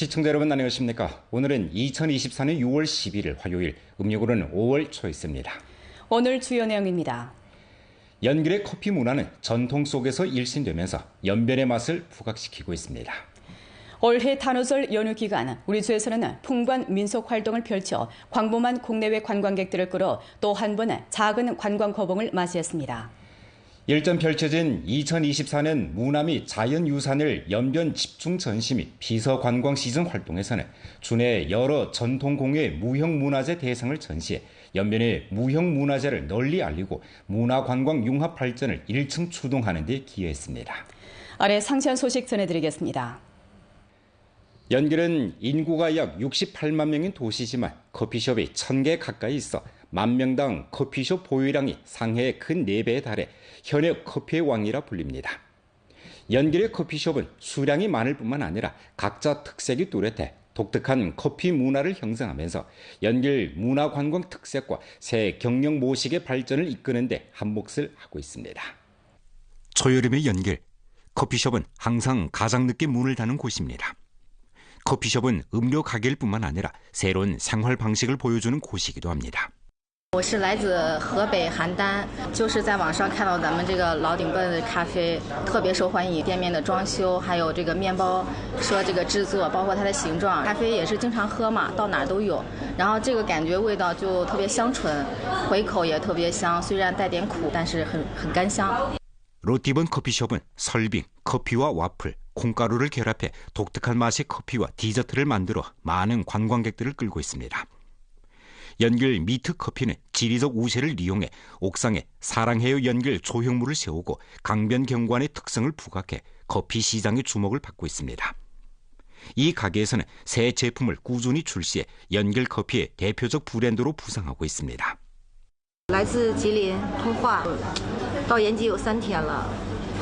시청자 여러분 안녕하십니까? 오늘은 2024년 6월 11일 화요일, 음력으로는 5월 초였습니다. 오늘 주요 내용입니다. 연길의 커피 문화는 전통 속에서 일신되면서 연변의 맛을 부각시키고 있습니다. 올해 탄오절 연휴 기간 우리 주에서는 풍부한 민속 활동을 펼쳐 광범한 국내외 관광객들을 끌어 또 한 번의 작은 관광 거봉을 맞이했습니다. 일전 펼쳐진 2024년 문화 및 자연유산을 연변 집중 전시 및 비서 관광 시즌 활동에서는 주내 여러 전통 공예 무형 문화재 대상을 전시해 연변의 무형 문화재를 널리 알리고 문화 관광 융합 발전을 1층 추동하는 데 기여했습니다. 아래 상세한 소식 전해드리겠습니다. 연길은 인구가 약 68만 명인 도시지만 커피숍이 1000개 가까이 있어 만 명당 커피숍 보유량이 상해의 큰 4배에 달해 현역 커피의 왕이라 불립니다. 연길의 커피숍은 수량이 많을 뿐만 아니라 각자 특색이 뚜렷해 독특한 커피 문화를 형성하면서 연길 문화관광 특색과 새 경영 모식의 발전을 이끄는 데 한몫을 하고 있습니다. 초여름의 연길, 커피숍은 항상 가장 늦게 문을 닫는 곳입니다. 커피숍은 음료 가게일 뿐만 아니라 새로운 생활 방식을 보여주는 곳이기도 합니다. 我是来自河北邯郸，就是在网上看到咱们这个老顶笨的咖啡特别受欢迎，店面的装修，还有这个面包，说这个制作，包括它的形状，咖啡也是经常喝嘛，到哪都有。然后这个感觉味道就特别香醇，回口也特别香，虽然带点苦，但是很很干香。 로티번 커피숍은 설빙, 커피와 와플, 콩가루를 결합해 독특한 맛의 커피와 디저트를 만들어 많은 관광객들을 끌고 있습니다. 연길 미트 커피는 지리적 우세를 이용해 옥상에 사랑해요 연길 조형물을 세우고 강변 경관의 특성을 부각해 커피 시장의 주목을 받고 있습니다. 이 가게에서는 새 제품을 꾸준히 출시해 연길 커피의 대표적 브랜드로 부상하고 있습니다. 来自吉林通化，到延吉有三天了。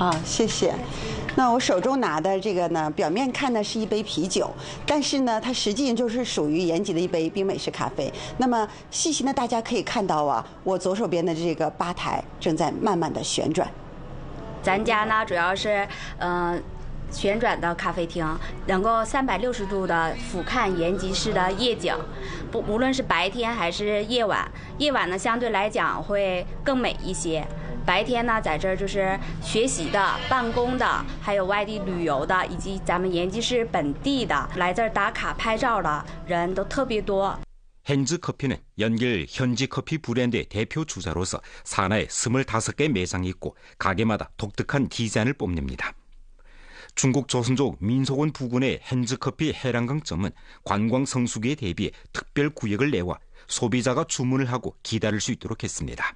好，谢谢。那我手中拿的这个呢，表面看呢是一杯啤酒，但是呢，它实际就是属于延吉的一杯冰美式咖啡。那么细心的大家可以看到啊，我左手边的这个吧台正在慢慢的旋转。咱家呢主要是嗯、旋转的咖啡厅，能够三百六十度的俯瞰延吉市的夜景，不无论是白天还是夜晚，夜晚呢相对来讲会更美一些。白天呢，在这儿就是学习的、办公的，还有外地旅游的，以及咱们延吉市本地的来这儿打卡拍照的人都特别多。 핸즈 커피는 연길 현지 커피 브랜드의 대표 주자로서 산하에 25개 매장이 있고 가게마다 독특한 디자인을 뽐냅니다. 중국 조선족 민속원 부근의 핸즈 커피 해랑강점은 관광 성수기에 대비해 특별 구역을 내와 소비자가 주문을 하고 기다릴 수 있도록 했습니다.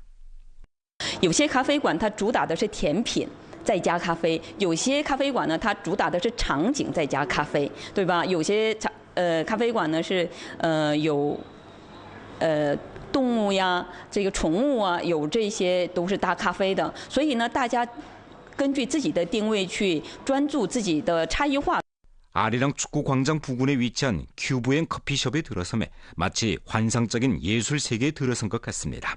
有些咖啡馆它主打的是甜品。再加咖啡，有些咖啡馆呢，它主打的是场景再加咖啡，对吧？有些茶呃咖啡馆呢是呃有呃动物呀，这个宠物啊，有这些都是搭咖啡的。所以呢，大家根据自己的定位去专注自己的差异化。 아리랑 축구광장 부근에 위치한 큐브엔 커피숍에 들어섬에 마치 환상적인 예술 세계에 들어선 것 같습니다.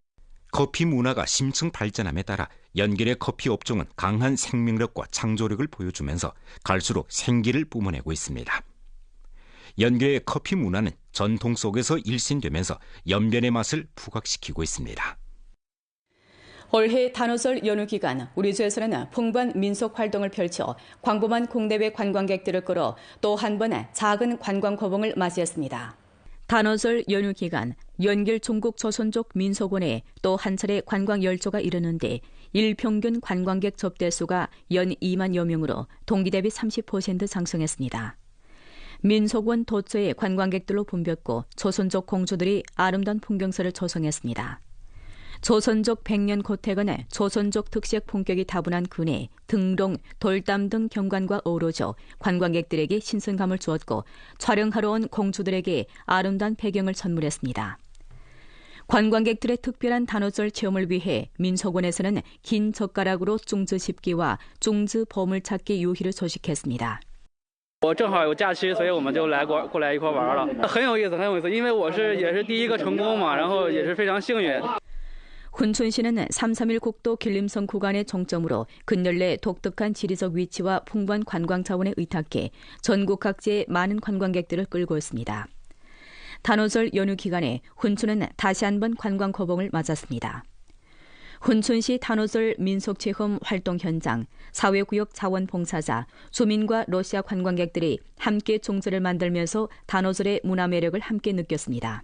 커피 문화가 심층 발전함에 따라 연길의 커피 업종은 강한 생명력과 창조력을 보여주면서 갈수록 생기를 뿜어내고 있습니다. 연길의 커피 문화는 전통 속에서 일신되면서 연변의 맛을 부각시키고 있습니다. 올해 단오설 연휴 기간 우리 주에서는 풍부한 민속 활동을 펼쳐 광범한 국내외 관광객들을 끌어 또 한 번의 작은 관광 거봉을 맞이했습니다. 단오설 연휴 기간 연길 종국 조선족 민속원에 또 한 차례 관광 열조가 이르는데 일평균 관광객 접대 수가 연 2만여 명으로 동기 대비 30% 상승했습니다. 민속원 도처에 관광객들로 붐볐고 조선족 공주들이 아름다운 풍경서를 조성했습니다. 조선족 백년 고택은의 조선족 특색 품격이 다분한 그네, 등롱, 돌담 등 경관과 어우러져 관광객들에게 신선감을 주었고 촬영하러 온 공주들에게 아름다운 배경을 선물했습니다. 관광객들의 특별한 단오절 체험을 위해 민속원에서는 긴 젓가락으로 쫑즈 씹기와 쫑즈 보물찾기 유희를 소식했습니다. 我正好有假期，所以我们就来过过来一块玩了，很有意思，很有意思。因为我是也是第一个成功嘛，然后也是非常幸运。 훈춘시는 331 국도 길림선 구간의 종점으로 근열 내 독특한 지리적 위치와 풍부한 관광 자원에 의탁해 전국 각지의 많은 관광객들을 끌고 있습니다. 단오절 연휴 기간에 훈춘은 다시 한번 관광 거봉을 맞았습니다. 훈춘시 단오절 민속체험 활동 현장, 사회구역 자원봉사자, 주민과 러시아 관광객들이 함께 종절을 만들면서 단오절의 문화 매력을 함께 느꼈습니다.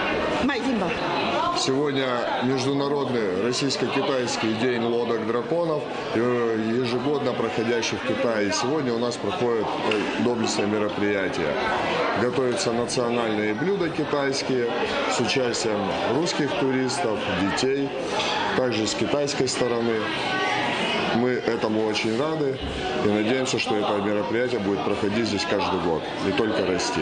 Спасибо. Сегодня международный российско-китайский день лодок драконов, э, ежегодно проходящий в Китае. Сегодня у нас проходит э, доблестное мероприятие. Готовятся национальные блюда китайские с участием русских туристов, детей, также с китайской стороны. Мы этому очень рады и надеемся, что это мероприятие будет проходить здесь каждый год и только расти.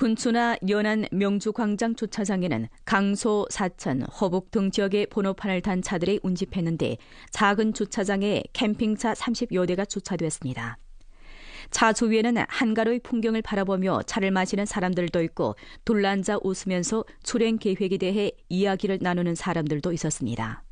훈추나 연안 명주 광장 주차장에는 강소, 사천, 허북 등 지역의 번호판을 단 차들이 운집했는데 작은 주차장에 캠핑차 30여 대가 주차됐습니다. 차 주위에는 한가로이 풍경을 바라보며 차를 마시는 사람들도 있고 둘러앉아 웃으면서 출행 계획에 대해 이야기를 나누는 사람들도 있었습니다.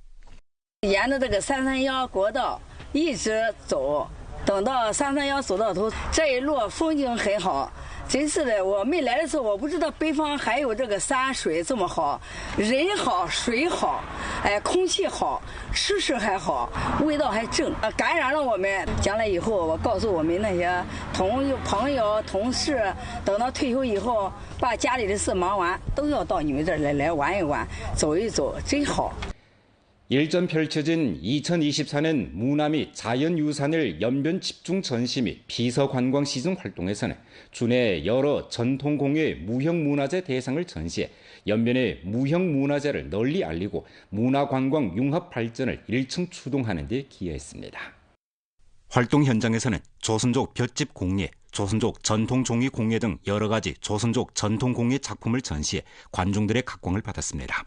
等到三三幺走到头，这一路风景很好。真是的，我没来的时候，我不知道北方还有这个山水这么好，人好，水好，哎，空气好，吃食还好，味道还正，感染了我们。将来以后，我告诉我们那些同朋友、同事，等到退休以后，把家里的事忙完，都要到你们这儿来来玩一玩，走一走，真好。 일전 펼쳐진 2024년 문화 및 자연유산을 연변 집중 전시 및 비서관광 시즌 활동에서는 주내 여러 전통 공예 무형문화재 대상을 전시해 연변의 무형문화재를 널리 알리고 문화관광 융합 발전을 일층 추동하는 데 기여했습니다. 활동 현장에서는 조선족 볏짚 공예, 조선족 전통 종이 공예 등 여러 가지 조선족 전통 공예 작품을 전시해 관중들의 각광을 받았습니다.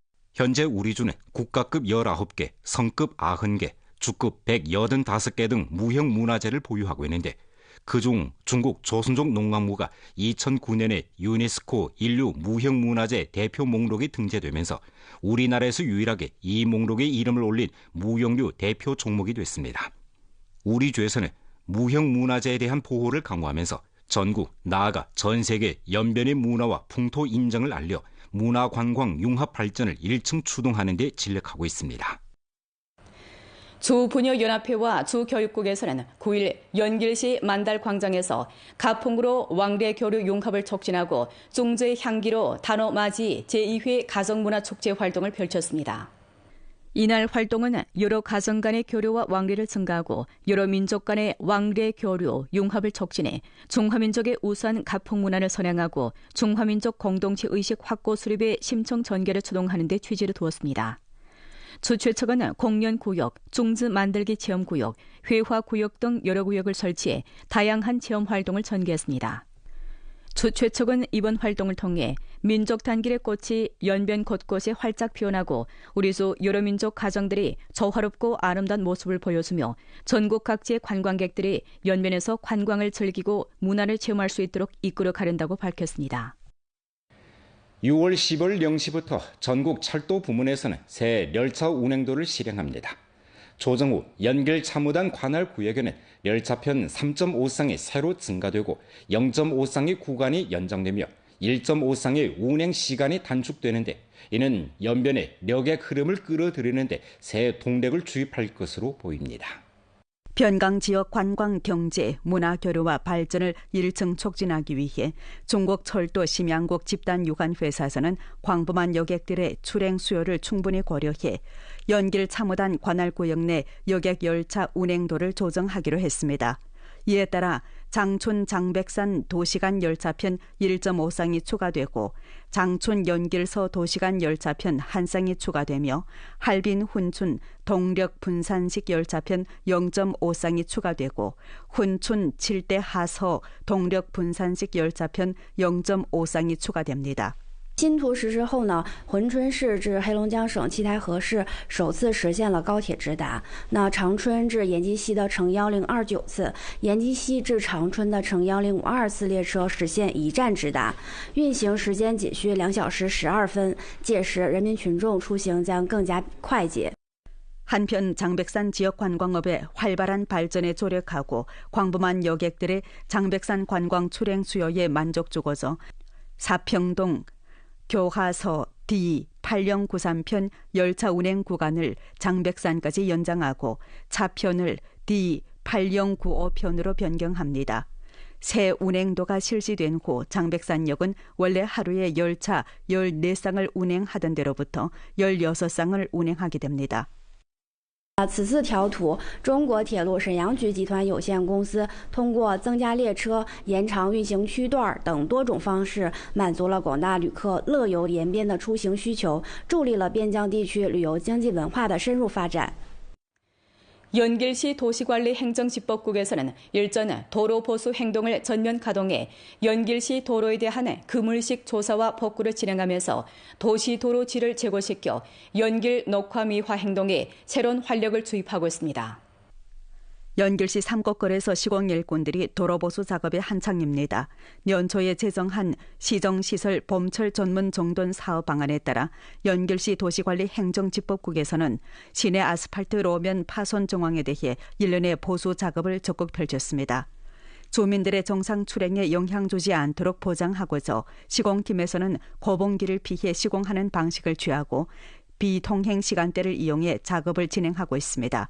현재 우리주는 국가급 19개, 성급 90개, 주급 185개 등 무형 문화재를 보유하고 있는데 그중 중국 조선족 농악무가 2009년에 유네스코 인류 무형 문화재 대표 목록에 등재되면서 우리나라에서 유일하게 이 목록에 이름을 올린 무형류 대표 종목이 됐습니다. 우리 주에서는 무형 문화재에 대한 보호를 강화하면서 전국 나아가 전 세계 연변의 문화와 풍토 인정을 알려 문화 관광 융합 발전을 1층 추동하는 데 진력하고 있습니다. 주부녀연합회와 주교육국에서는 9일 연길시 만달 광장에서 가풍으로 왕래 교류 융합을 촉진하고 중제 향기로 단어 맞이 제2회 가정문화축제 활동을 펼쳤습니다. 이날 활동은 여러 가정 간의 교류와 왕래를 증가하고 여러 민족 간의 왕래 교류, 융합을 촉진해 중화민족의 우수한 가풍 문화를 선양하고 중화민족 공동체 의식 확고 수립의 심층 전개를 추동하는 데 취지를 두었습니다. 주최 측은 공연 구역, 중즈 만들기 체험 구역, 회화 구역 등 여러 구역을 설치해 다양한 체험 활동을 전개했습니다. 주최 측은 이번 활동을 통해 민족 단길의 꽃이 연변 곳곳에 활짝 피어나고 우리 수 여러 민족 가정들이 조화롭고 아름다운 모습을 보여주며 전국 각지의 관광객들이 연변에서 관광을 즐기고 문화를 체험할 수 있도록 이끌어 가린다고 밝혔습니다. 6월 10월 0시부터 전국 철도 부문에서는 새 열차 운행도를 실행합니다. 조정 후 연길 참우단 관할 구역에는 열차편 3.5쌍이 새로 증가되고 0.5쌍의 구간이 연장되며 1.5쌍의 운행 시간이 단축되는데 이는 연변의 력의 흐름을 끌어들이는데 새 동력을 주입할 것으로 보입니다. 변강 지역 관광 경제 문화 교류와 발전을 1층 촉진하기 위해 중국 철도 심양국 집단 유관 회사에서는 광범한 여객들의 출행 수요를 충분히 고려해 연길 참호단 관할 구역 내 여객 열차 운행도를 조정하기로 했습니다. 이에 따라 장촌 장백산 도시간 열차편 1.5쌍이 추가되고 장촌 연길서 도시간 열차편 한 쌍이 추가되며 할빈 훈춘 동력 분산식 열차편 0.5쌍이 추가되고 훈춘 칠대 하서 동력 분산식 열차편 0.5쌍이 추가됩니다. 新图实施后呢，珲春市至黑龙江省七台河市首次实现了高铁直达。那长春至延吉西的乘幺零二九次，延吉西至长春的乘幺零五二次列车实现一站直达，运行时间仅需两小时十二分。届时，人民群众出行将更加快捷。 한편 장백산 지역 관광업의 활발한 발전에 조력하고 광범한 여객들의 장백산 관광 출행 수요에 만족주고서 사평동 교화서 D 8093편 열차 운행 구간을 장백산까지 연장하고 차편을 D 8095편으로 변경합니다. 새 운행도가 실시된 후 장백산역은 원래 하루에 열차 14쌍을 운행하던 데로부터 16쌍을 운행하게 됩니다. 此次调图，中国铁路沈阳局集团有限公司通过增加列车、延长运行区段等多种方式，满足了广大旅客乐游延边的出行需求，助力了边疆地区旅游经济文化的深入发展。 연길시 도시관리 행정집법국에서는 일전 도로 보수 행동을 전면 가동해 연길시 도로에 대한 그물식 조사와 복구를 진행하면서 도시 도로 질을 제고시켜 연길 녹화 미화 행동에 새로운 활력을 주입하고 있습니다. 연길시 삼곡거리에서 시공 일꾼들이 도로 보수 작업에 한창입니다. 연초에 제정한 시정시설 봄철 전문 정돈 사업 방안에 따라 연길시 도시관리 행정집법국에서는 시내 아스팔트 로면 파손 정황에 대해 일련의 보수 작업을 적극 펼쳤습니다. 주민들의 정상 출행에 영향 주지 않도록 보장하고자 시공팀에서는 고봉길을 피해 시공하는 방식을 취하고 비통행 시간대를 이용해 작업을 진행하고 있습니다.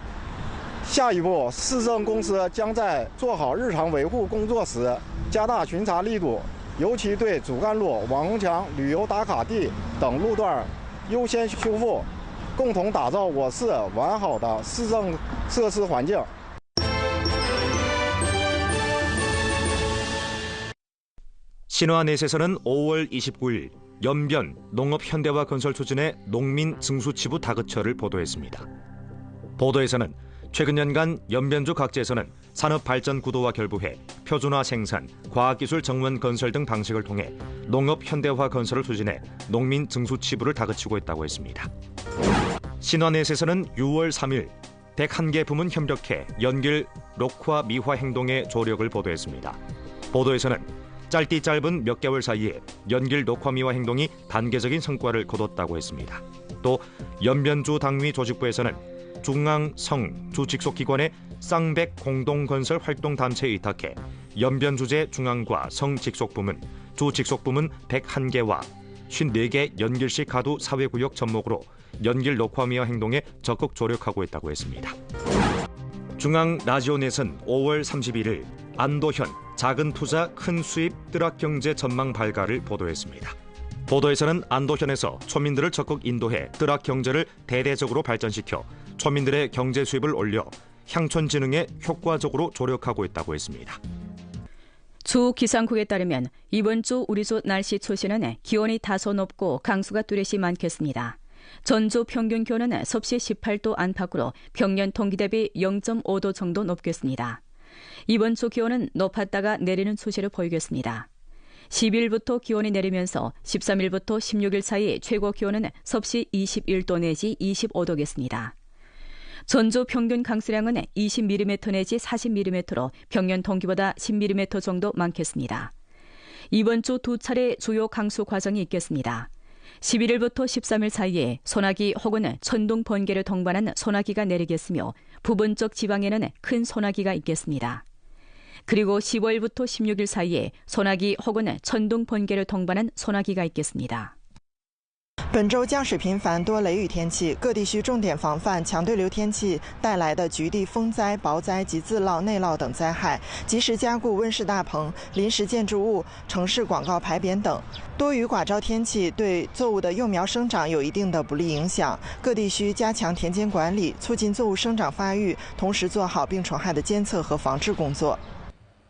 下一步，市政公司将在做好日常维护工作时，加大巡查力度，尤其对主干路、网红墙、旅游打卡地等路段优先修复，共同打造我市完好的市政设施环境。 신화넷에서는 5월 29일 연변 농업현대화 건설 추진의 농민 증수치부 다그처를 보도했습니다. 보도에서는 최근 년간 연변주 각지에서는 산업 발전 구도와 결부해 표준화 생산, 과학기술 정원 건설 등 방식을 통해 농업 현대화 건설을 추진해 농민 증수 치부를 다그치고 있다고 했습니다. 신화넷에서는 6월 3일 101개 부문 협력해 연길 녹화 미화 행동의 조력을 보도했습니다. 보도에서는 짧디 짧은 몇 개월 사이에 연길 녹화 미화 행동이 단계적인 성과를 거뒀다고 했습니다. 또 연변주 당위 조직부에서는 중앙 성 주 직속 기관의 쌍백 공동건설 활동 단체에 위탁해 연변 주재 중앙과 성 직속 부문, 주 직속 부문 101개와 54개 연길시 가두 사회구역 접목으로 연길 녹화미화 행동에 적극 조력하고 있다고 했습니다. 중앙 라디오넷은 5월 31일 안도현 작은 투자 큰 수입 뜨락 경제 전망 발가를 보도했습니다. 보도에서는 안도현에서 초민들을 적극 인도해 뜨락 경제를 대대적으로 발전시켜 초민들의 경제 수입을 올려 향촌 진흥에 효과적으로 조력하고 있다고 했습니다. 주 기상국에 따르면 이번 주 우리 주 날씨 초시는 기온이 다소 높고 강수가 뚜렷이 많겠습니다. 전주 평균 기온은 섭씨 18도 안팎으로 평년 동기 대비 0.5도 정도 높겠습니다. 이번 주 기온은 높았다가 내리는 추세를 보이겠습니다. 10일부터 기온이 내리면서 13일부터 16일 사이 최고 기온은 섭씨 21도 내지 25도겠습니다. 전주 평균 강수량은 20mm 내지 40mm로 평년 동기보다 10mm 정도 많겠습니다. 이번 주 두 차례 주요 강수 과정이 있겠습니다. 11일부터 13일 사이에 소나기 혹은 천둥 번개를 동반한 소나기가 내리겠으며 부분적 지방에는 큰 소나기가 있겠습니다. 그리고 15일부터 16일 사이에 소나기 혹은 천둥 번개를 동반한 소나기가 있겠습니다. 本周降水频繁，多雷雨天气，各地需重点防范强对流天气带来的局地风灾、雹灾及自涝、内涝等灾害，及时加固温室大棚、临时建筑物、城市广告牌匾等。多雨寡照天气对作物的幼苗生长有一定的不利影响，各地需加强田间管理，促进作物生长发育，同时做好病虫害的监测和防治工作。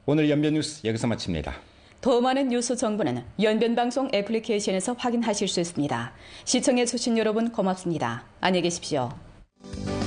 오늘 연변 뉴스 여기서 마칩니다. 더 많은 뉴스 정보는 연변방송 애플리케이션에서 확인하실 수 있습니다. 시청해 주신 여러분 고맙습니다. 안녕히 계십시오. “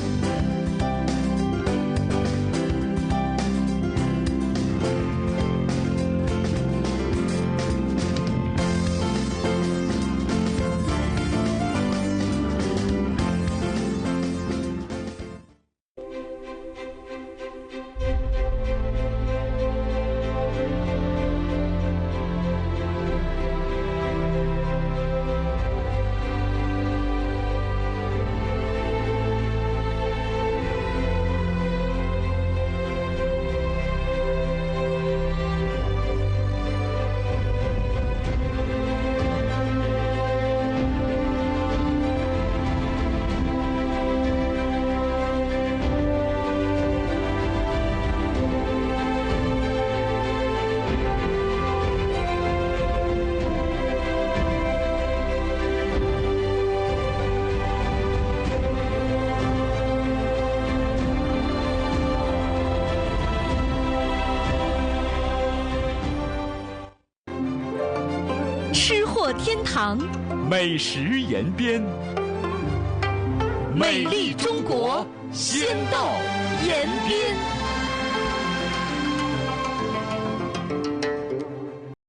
堂”美食延边，美丽中国，先到延边。